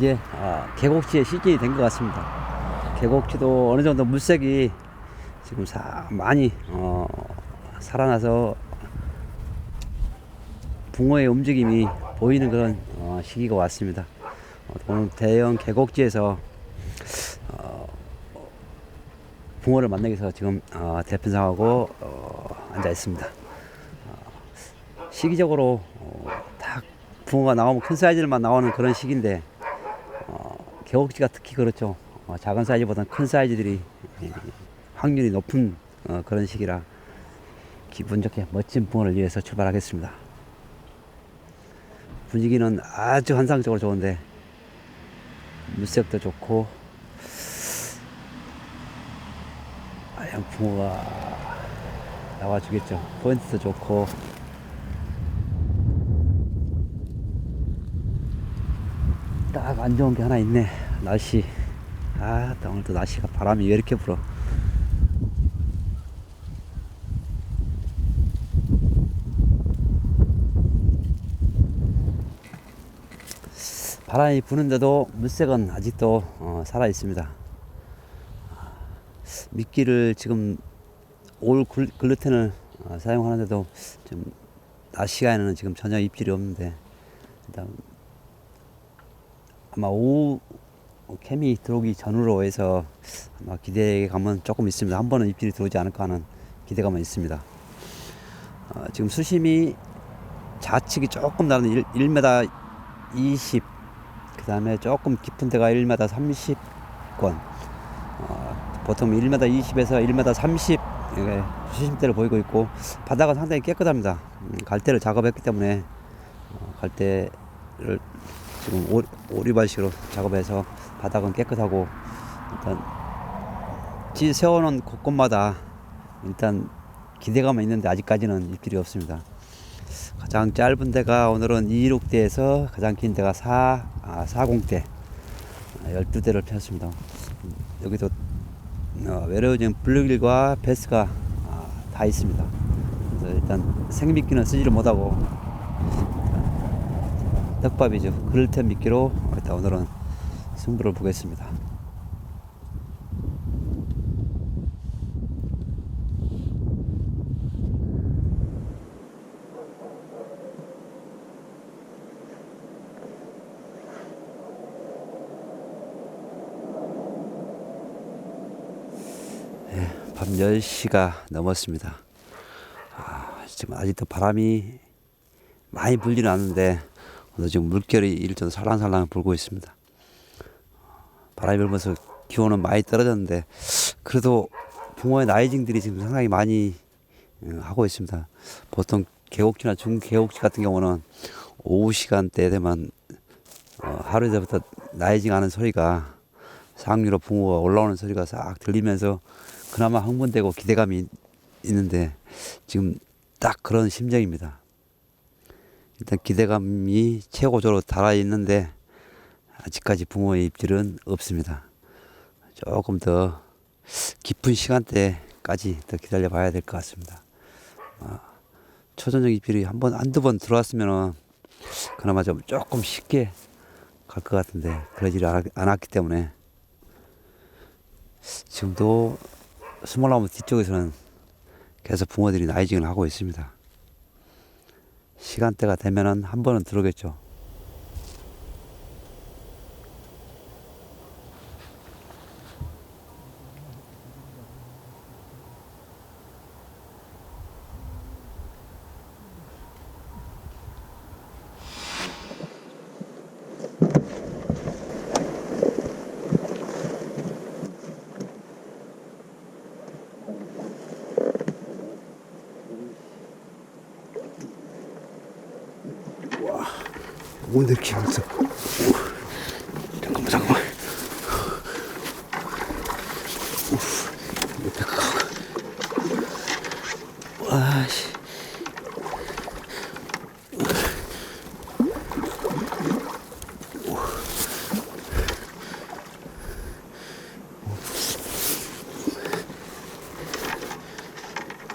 이제 아, 계곡지의 시즌이 된 것 같습니다. 계곡지도 어느 정도 물색이 지금 사, 많이 어, 살아나서 붕어의 움직임이 보이는 그런 어, 시기가 왔습니다. 어, 오늘 대형 계곡지에서 어, 붕어를 만나기 위해서 지금 어, 대편상하고 어, 앉아 있습니다. 어, 시기적으로 어, 딱 붕어가 나오면 큰 사이즈만 나오는 그런 시기인데 어, 계곡지가 특히 그렇죠. 어, 작은 사이즈보다는 큰 사이즈들이 예, 확률이 높은 어, 그런 시기라 기분 좋게 멋진 붕어를 위해서 출발하겠습니다. 분위기는 아주 환상적으로 좋은데 물색도 좋고 하얀 붕어가 나와주겠죠. 포인트도 좋고 딱 안 좋은 게 하나 있네. 날씨. 아, 또 오늘도 날씨가 바람이 왜 이렇게 불어? 바람이 부는데도 물색은 아직도 어, 살아 있습니다. 미끼를 지금 올 글- 글루텐을 어, 사용하는데도 지금 낮 시간에는 지금 전혀 입질이 없는데 일단 아마 오후 캠이 들어오기 전으로 해서 아마 기대감은 조금 있습니다. 한 번은 입질이 들어오지 않을까 하는 기대감은 있습니다. 어, 지금 수심이 좌측이 조금 다른 1, 1m 20, 그 다음에 조금 깊은 데가 1m 30권, 어, 보통 1m 20에서 1m 30 이게 수심대를 보이고 있고 바닥은 상당히 깨끗합니다. 음, 갈대를 작업했기 때문에 어, 갈대를 지금 오, 오리발식으로 작업해서 바닥은 깨끗하고 일단 지 세워놓은 곳곳마다 일단 기대감은 있는데 아직까지는 입질이 없습니다. 가장 짧은 데가 오늘은 26대에서 가장 긴 데가 4, 아, 40대 12대를 폈습니다. 음, 여기도 어, 외래어진 블루길과 베스가 아, 다 있습니다. 그래서 일단 생미끼는 쓰지를 못하고 떡밥이죠. 그를텐 미끼로 일단 오늘은 승부를 보겠습니다. 밤 10시가 넘었습니다. 아, 지금 아직도 바람이 많이 불지는 않는데 오늘 지금 물결이 일전 살랑살랑 불고 있습니다. 바람이 불면서 기온은 많이 떨어졌는데 그래도 붕어의 나이징들이 지금 상당히 많이 어, 하고 있습니다. 보통 계곡지나 중계곡지 같은 경우는 오후 시간대 되면 어, 하루 전부터 나이징 하는 소리가 상류로 붕어가 올라오는 소리가 싹 들리면서 그나마 흥분되고 기대감이 있- 있는데 지금 딱 그런 심정입니다. 일단 기대감이 최고조로 달아 있는데 아직까지 붕어의 입질은 없습니다. 조금 더 깊은 시간대까지 더 기다려 봐야 될 것 같습니다. 아, 초저녁 입질이 한 번, 한두 번 들어왔으면은 그나마 좀 조금 쉽게 갈 것 같은데 않았- 않았기 때문에 지금도 스몰나무 뒤쪽에서는 계속 붕어들이 나이징을 하고 있습니다. 시간대가 되면은 한 번은 들어오겠죠. 오늘 키면서. 잠깐만 잠깐만. 와씨.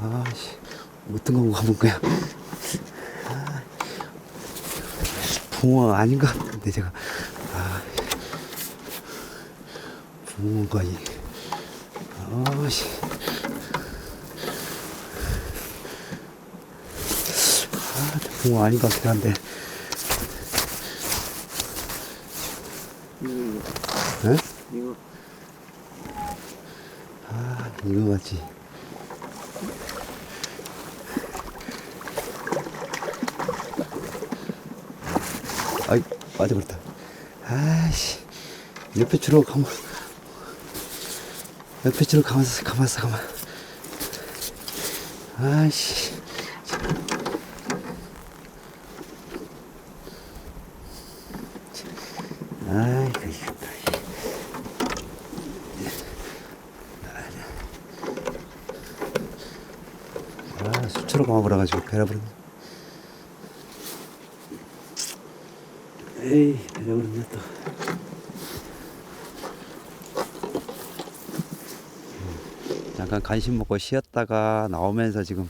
아씨. 어떤 거 가본 거야 붕어 아닌 것 같은데 제가. 아, 뭔가 이 아씨. 아 붕어 아닌 것 같긴 한데. 에? 이거. 아 이거 같지 아이 빠져버렸다. 아이씨. 옆에 줄로 가만 옆에 줄로 가만있어 가만있어 가만. 아이씨. 이거 아, 수초로 감아버려가지고 베려버렸네. 에이, 베려버렸네, 또. 음, 잠깐 간식 먹고 쉬었다가 나오면서 지금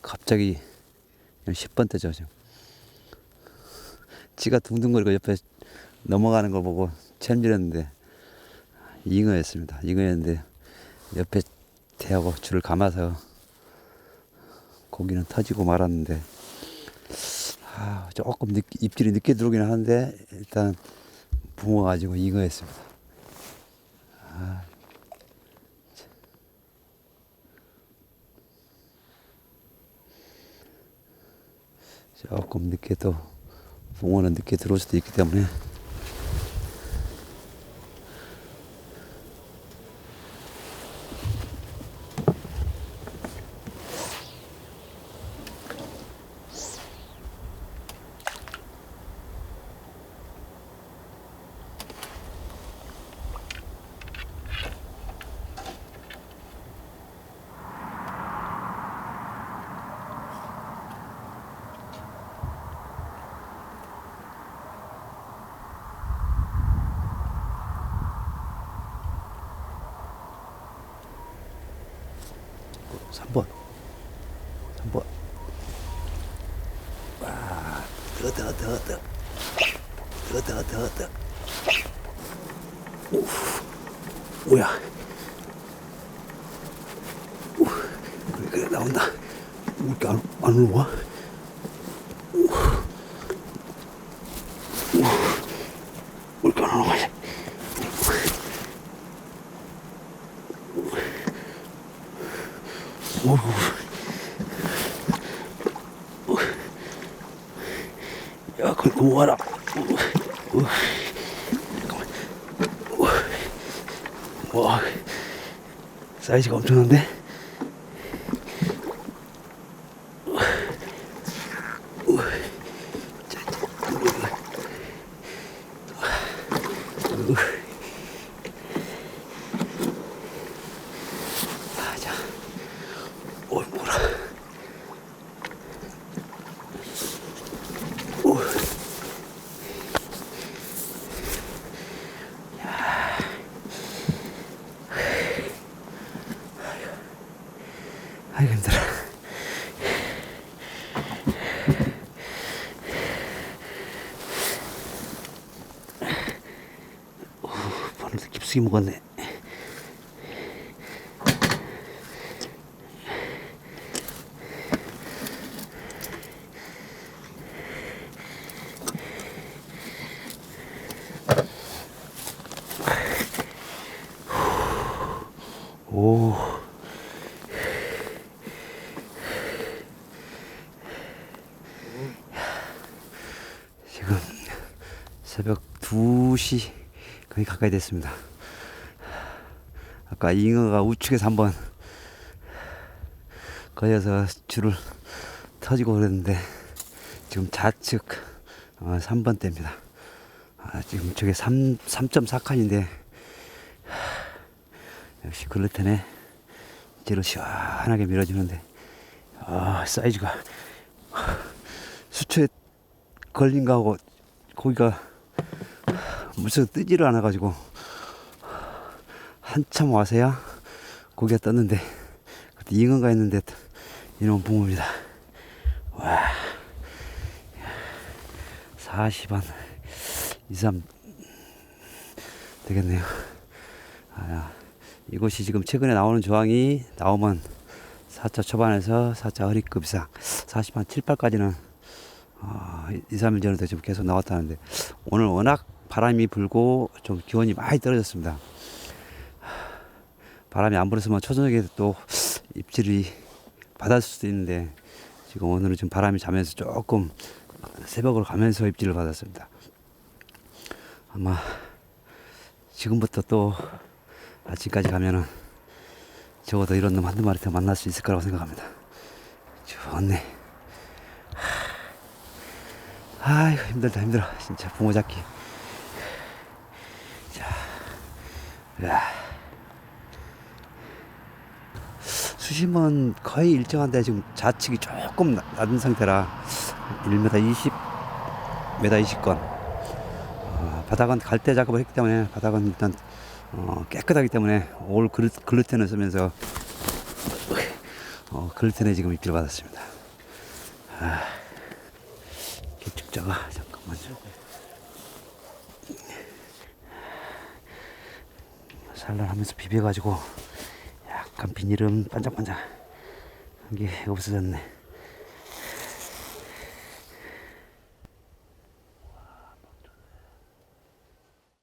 갑자기 10번 때죠, 지금. 지가 둥둥거리고 옆에 넘어가는 걸 보고 챔질했는데 잉어였습니다. 잉어였는데 옆에 대하고 줄을 감아서 고기는 터지고 말았는데 아, 조금 늦, 입질이 늦게 들어오긴 하는데 일단 붕어 가지고 잉어했습니다. 아, 참. 조금 늦게 또 붕어는 늦게 들어올 수도 있기 때문에 삼번삼번 와, 더, 더, 더, 더. 더, 더, 더, 더. 오, 뭐야. 오, 그래, 그래, 나온다. 왜 이렇게 안, 안 올라와? 오, 오, 왜 이렇게 안 올라가지? 오, 야, 잠깐만. 우, 와, 사이즈가 엄청난데? 우, 자, 우, 우. 아, 자, 오, 뭐라. 오. 아이고 힘들어. 오, 바늘도 깊숙이 먹었네. 오. 지금 새벽 2시 거의 가까이 됐습니다. 아까 잉어가 우측에서 한번 걸려서 줄을 터지고 그랬는데 지금 좌측 어, 3번대입니다. 아, 지금 저게 3, 3.4칸인데 역시 글루텐에 뒤로 시원하게 밀어주는데 아 사이즈가 수초에 걸린 거하고 고기가 물속 뜨지를 않아 가지고 한참 와서야 고기가 떴는데 그때 잉어가 있는데 이놈 붕어입니다 와 40한 2, 3 되겠네요. 아, 이곳이 지금 최근에 나오는 조항이 나오면 4차 초반에서 4차 허리급 이상 40한 7, 8까지는 어, 2, 3일 전에도 지금 계속 나왔다는데 오늘 워낙 바람이 불고 좀 기온이 많이 떨어졌습니다. 바람이 안 불었으면 초저녁에 또 입질이 받을 수도 있는데 지금 오늘은 지금 바람이 자면서 조금 새벽으로 가면서 입질을 받았습니다. 아마 지금부터 또 아침까지 가면은 적어도 이런 놈 한두 마리 더 만날 수 있을 거라고 생각합니다. 좋네. 아이고 힘들다 힘들어 진짜 붕어 잡기. 자, 야. 수심은 거의 일정한데 지금 좌측이 조금 나- 낮은 상태라 1m 20, m 20건. 어, 바닥은 갈대 작업을 했기 때문에 바닥은 일단 어, 깨끗하기 때문에 올 글루, 글루텐을 쓰면서 어, 글루텐에 지금 입질 받았습니다. 아, 개축자가 잠깐만요. 산란하면서 비벼가지고 약간 비닐은 반짝반짝 한 게 없어졌네.